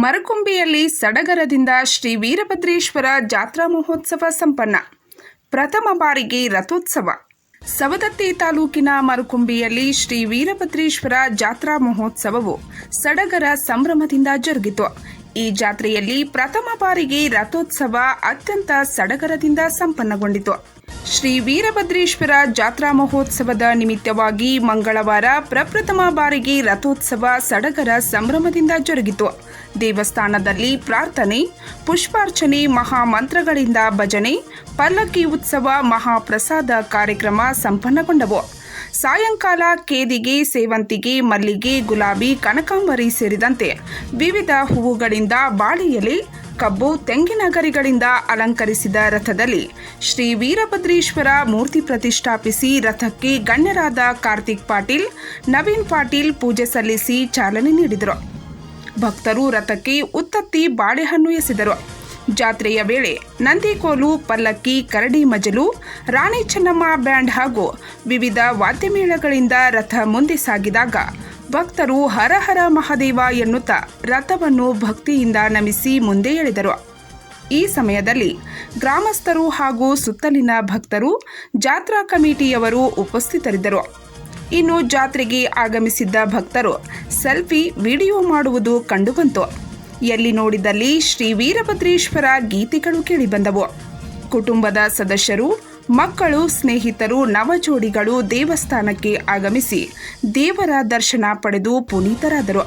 ಮರಕುಂಬಿಯಲ್ಲಿ ಸಡಗರದಿಂದ ಶ್ರೀ ವೀರಭದ್ರೇಶ್ವರ ಜಾತ್ರಾ ಮಹೋತ್ಸವ ಸಂಪನ್ನ. ಪ್ರಥಮ ಬಾರಿಗೆ ರಥೋತ್ಸವ. ಸವದತ್ತಿ ತಾಲೂಕಿನ ಮರುಕುಂಬಿಯಲ್ಲಿ ಶ್ರೀ ವೀರಭದ್ರೇಶ್ವರ ಜಾತ್ರಾ ಮಹೋತ್ಸವವು ಸಡಗರ ಸಂಭ್ರಮದಿಂದ ಜರುಗಿತು. ಈ ಜಾತ್ರೆಯಲ್ಲಿ ಪ್ರಥಮ ಬಾರಿಗೆ ರಥೋತ್ಸವ ಅತ್ಯಂತ ಸಡಗರದಿಂದ ಸಂಪನ್ನಗೊಂಡಿತು. ಶ್ರೀ ವೀರಭದ್ರೇಶ್ವರ ಜಾತ್ರಾ ಮಹೋತ್ಸವದ ನಿಮಿತ್ತವಾಗಿ ಮಂಗಳವಾರ ಪ್ರಪ್ರಥಮ ಬಾರಿಗೆ ರಥೋತ್ಸವ ಸಡಗರ ಸಂಭ್ರಮದಿಂದ ಜರುಗಿತು. ದೇವಸ್ಥಾನದಲ್ಲಿ ಪ್ರಾರ್ಥನೆ, ಪುಷ್ಪಾರ್ಚನೆ, ಮಹಾಮಂತ್ರಗಳಿಂದ ಭಜನೆ, ಪಲ್ಲಕ್ಕಿ ಉತ್ಸವ, ಮಹಾಪ್ರಸಾದ ಕಾರ್ಯಕ್ರಮ ಸಂಪನ್ನಗೊಂಡವು. ಸಾಯಂಕಾಲ ಕೇದಿಗೆ, ಸೇವಂತಿಗೆ, ಮಲ್ಲಿಗೆ, ಗುಲಾಬಿ, ಕನಕಾಂಬರಿ ಸೇರಿದಂತೆ ವಿವಿಧ ಹೂವುಗಳಿಂದ ಬಾಳಿಯಲ್ಲಿ ಕಬ್ಬು ತೆಂಗಿನ ಗರಿಗಳಿಂದ ಅಲಂಕರಿಸಿದ ರಥದಲ್ಲಿ ಶ್ರೀ ವೀರಭದ್ರೇಶ್ವರ ಮೂರ್ತಿ ಪ್ರತಿಷ್ಠಾಪಿಸಿ ರಥಕ್ಕೆ ಗಣ್ಯರಾದ ಕಾರ್ತಿಕ್ ಪಾಟೀಲ್, ನವೀನ್ ಪಾಟೀಲ್ ಪೂಜೆ ಸಲ್ಲಿಸಿ ಚಾಲನೆ ನೀಡಿದರು. ಭಕ್ತರು ರಥಕ್ಕೆ ಉತ್ತತ್ತಿ ಬಾಳೆಹಣ್ಣು ಎಸೆದರು. ಜಾತ್ರೆಯ ವೇಳೆ ನಂದಿಕೋಲು, ಪಲ್ಲಕ್ಕಿ, ಕರಡಿ ಮಜಲು, ರಾಣಿ ಚೆನ್ನಮ್ಮ ಬ್ಯಾಂಡ್ ಹಾಗೂ ವಿವಿಧ ವಾದ್ಯಮೇಳಗಳಿಂದ ರಥ ಮುಂದೆ ಸಾಗಿದಾಗ ಭಕ್ತರು ಹರ ಹರ ಮಹಾದೇವ ಎನ್ನುತ್ತಾ ರಥವನ್ನು ಭಕ್ತಿಯಿಂದ ನಮಿಸಿ ಮುಂದೆ ಎಳೆದರು. ಈ ಸಮಯದಲ್ಲಿ ಗ್ರಾಮಸ್ಥರು ಹಾಗೂ ಸುತ್ತಲಿನ ಭಕ್ತರು ಜಾತ್ರಾ ಕಮಿಟಿಯವರು ಉಪಸ್ಥಿತರಿದ್ದರು. ಇನ್ನು ಜಾತ್ರೆಗೆ ಆಗಮಿಸಿದ್ದ ಭಕ್ತರು ಸೆಲ್ಫಿ, ವಿಡಿಯೋ ಮಾಡುವುದು ಕಂಡುಬಂತು. ಎಲ್ಲಿ ನೋಡಿದಲ್ಲಿ ಶ್ರೀ ವೀರಭದ್ರೇಶ್ವರ ಗೀತೆಗಳು ಕೇಳಿಬಂದವು. ಕುಟುಂಬದ ಸದಸ್ಯರು ಮಕ್ಕಳು ಸ್ನೇಹಿತರು ನವಜೋಡಿಗಳು ದೇವಸ್ಥಾನಕ್ಕೆ ಆಗಮಿಸಿ ದೇವರ ದರ್ಶನ ಪಡೆದು ಪುನೀತರಾದರು.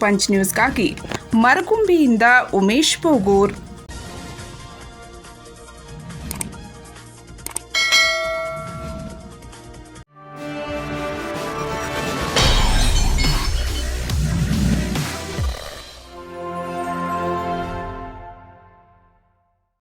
ಪಂಚ್ ನ್ಯೂಸ್ಗಾಗಿ ಮರಗುಂಬಿಯಿಂದ ಉಮೇಶ್ ಬೋಗೂರ್